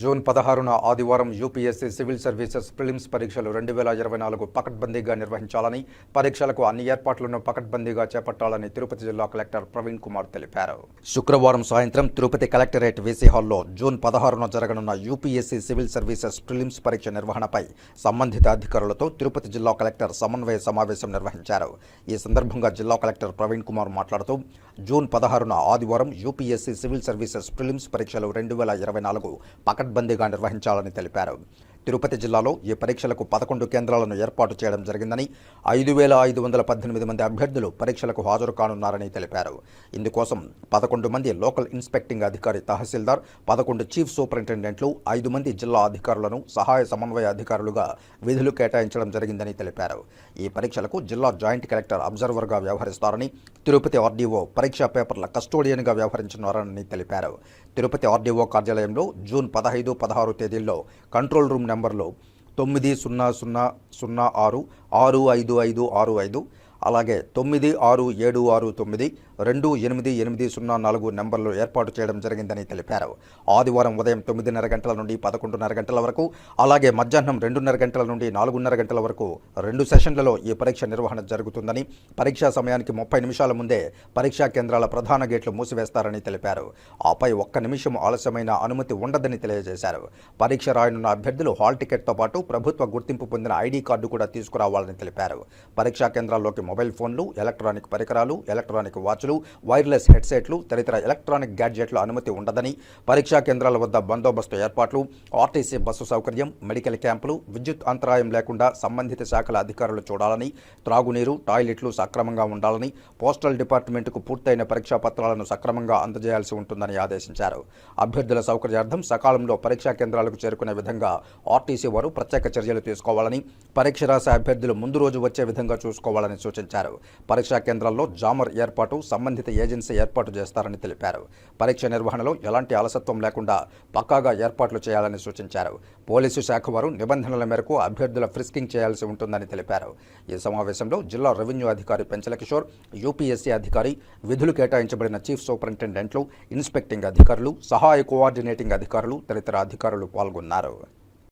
June పదహారున ఆదివారం UPSC civil services prelims పరీక్షలు రెండు వేల ఇరవై నాలుగు పకడ్బందీగా నిర్వహించాలని పరీక్షలకు అన్ని ఏర్పాట్లను పకడ్బందీగా చేపట్టాలని తిరుపతి జిల్లా కలెక్టర్ ప్రవీణ్ కుమార్ తెలిపారు. శుక్రవారం సాయంత్రం తిరుపతి కలెక్టరేట్ వీసీ హాల్లో జూన్ పదహారున జరగనున్న యూపీఎస్సీ సివిల్ సర్వీసెస్ ప్రిలిమ్స్ పరీక్ష నిర్వహణపై సంబంధిత అధికారులతో తిరుపతి జిల్లా కలెక్టర్ సమన్వయ సమావేశం నిర్వహించారు. ఈ సందర్భంగా జిల్లా కలెక్టర్ ప్రవీణ్ కుమార్ మాట్లాడుతూ జూన్ పదహారున ఆదివారం యూపీఎస్సీ సివిల్ సర్వీసెస్ ప్రిలిమ్స్ పరీక్షలు రెండు వేల ఇరవై నాలుగు పకడ్బందీగా నిర్వహించాలని తెలిపారు. తిరుపతి జిల్లాలో ఈ పరీక్షలకు పదకొండు కేంద్రాలను ఏర్పాటు చేయడం జరిగిందని ఐదు వేల ఐదు వందల పద్దెనిమిది మంది అభ్యర్థులు పరీక్షలకు హాజరు కానున్నారని తెలిపారు. ఇందుకోసం పదకొండు మంది లోకల్ ఇన్స్పెక్టింగ్ అధికారి తహసీల్దార్ పదకొండు చీఫ్ సూపరింటెండెంట్లు ఐదు మంది జిల్లా అధికారులను సహాయ సమన్వయ అధికారులుగా విధులు కేటాయించడం జరిగిందని తెలిపారు. ఈ పరీక్షలకు జిల్లా జాయింట్ కలెక్టర్ అబ్జర్వర్గా వ్యవహరిస్తారని తిరుపతి ఆర్డీఓ పరీక్షా పేపర్ల కస్టోడియన్గా వ్యవహరించనున్నారని తెలిపారు. తిరుపతి ఆర్డీఓ కార్యాలయంలో జూన్ పదహైదు పదహారు తేదీల్లో కంట్రోల్ రూమ్ నంబర్లో తొమ్మిది సున్నా సున్నా సున్నా ఆరు ఆరు ఐదు ఐదు ఆరు ఐదు అలాగే తొమ్మిది ఆరు ఏడు ఆరు తొమ్మిది రెండు ఎనిమిది ఎనిమిది సున్నా నాలుగు నెంబర్లు ఏర్పాటు చేయడం జరిగిందని తెలిపారు. ఆదివారం ఉదయం తొమ్మిదిన్నర గంటల నుండి పదకొండున్నర గంటల వరకు అలాగే మధ్యాహ్నం రెండున్నర గంటల నుండి నాలుగున్నర గంటల వరకు రెండు సెషన్లలో ఈ పరీక్ష నిర్వహణ జరుగుతుందని పరీక్షా సమయానికి ముప్పై నిమిషాల ముందే పరీక్షా కేంద్రాల ప్రధాన గేట్లు మూసివేస్తారని తెలిపారు. ఆపై ఒక్క నిమిషం ఆలస్యమైన అనుమతి ఉండదని తెలియజేశారు. పరీక్ష రాయనున్న అభ్యర్థులు హాల్ టికెట్తో పాటు ప్రభుత్వ గుర్తింపు పొందిన ఐడి కార్డు కూడా తీసుకురావాలని తెలిపారు. పరీక్షా కేంద్రాల్లోకి మొబైల్ ఫోన్లు ఎలక్ట్రానిక్ పరికరాలు ఎలక్ట్రానిక్ వాచ్లు వైర్లెస్ హెడ్సెట్లు తదితర ఎలక్ట్రానిక్ గ్యాడ్జెట్ల అనుమతి ఉండదని పరీక్షా కేంద్రాల వద్ద బందోబస్తు ఏర్పాట్లు ఆర్టీసీ బస్సు సౌకర్యం మెడికల్ క్యాంపులు విద్యుత్ అంతరాయం లేకుండా సంబంధిత శాఖల అధికారులు చూడాలని త్రాగునీరు టాయిలెట్లు సక్రమంగా ఉండాలని పోస్టల్ డిపార్ట్మెంటుకు పూర్తయిన పరీక్షా పత్రాలను సక్రమంగా అందజేయాల్సి ఉంటుందని ఆదేశించారు. అభ్యర్థుల సౌకర్యార్థం సకాలంలో పరీక్షా కేంద్రాలకు చేరుకునే విధంగా ఆర్టీసీ వారు ప్రత్యేక చర్యలు తీసుకోవాలని పరీక్ష రాసే అభ్యర్థులు ముందు రోజు వచ్చే విధంగా చూసుకోవాలని సూచించారు పరీక్షా కేంద్రాల్లో జామర్ ఏర్పాటు సంబంధిత ఏజెన్సీ ఏర్పాటు చేస్తారని తెలిపారు. పరీక్ష నిర్వహణలో ఎలాంటి అలసత్వం లేకుండా పక్కాగా ఏర్పాట్లు చేయాలని సూచించారు. పోలీసు శాఖ వారు నిబంధనల మేరకు అభ్యర్థుల ఫ్రిస్కింగ్ చేయాల్సి ఉంటుందని తెలిపారు. ఈ సమావేశంలో జిల్లా రెవెన్యూ అధికారి పెంచల కిషోర్ యూపీఎస్సీ అధికారి విధులు కేటాయించబడిన చీఫ్ సూపరింటెండెంట్లు ఇన్స్పెక్టింగ్ అధికారులు సహాయ కోఆర్డినేటింగ్ అధికారులు తదితర అధికారులు పాల్గొన్నారు.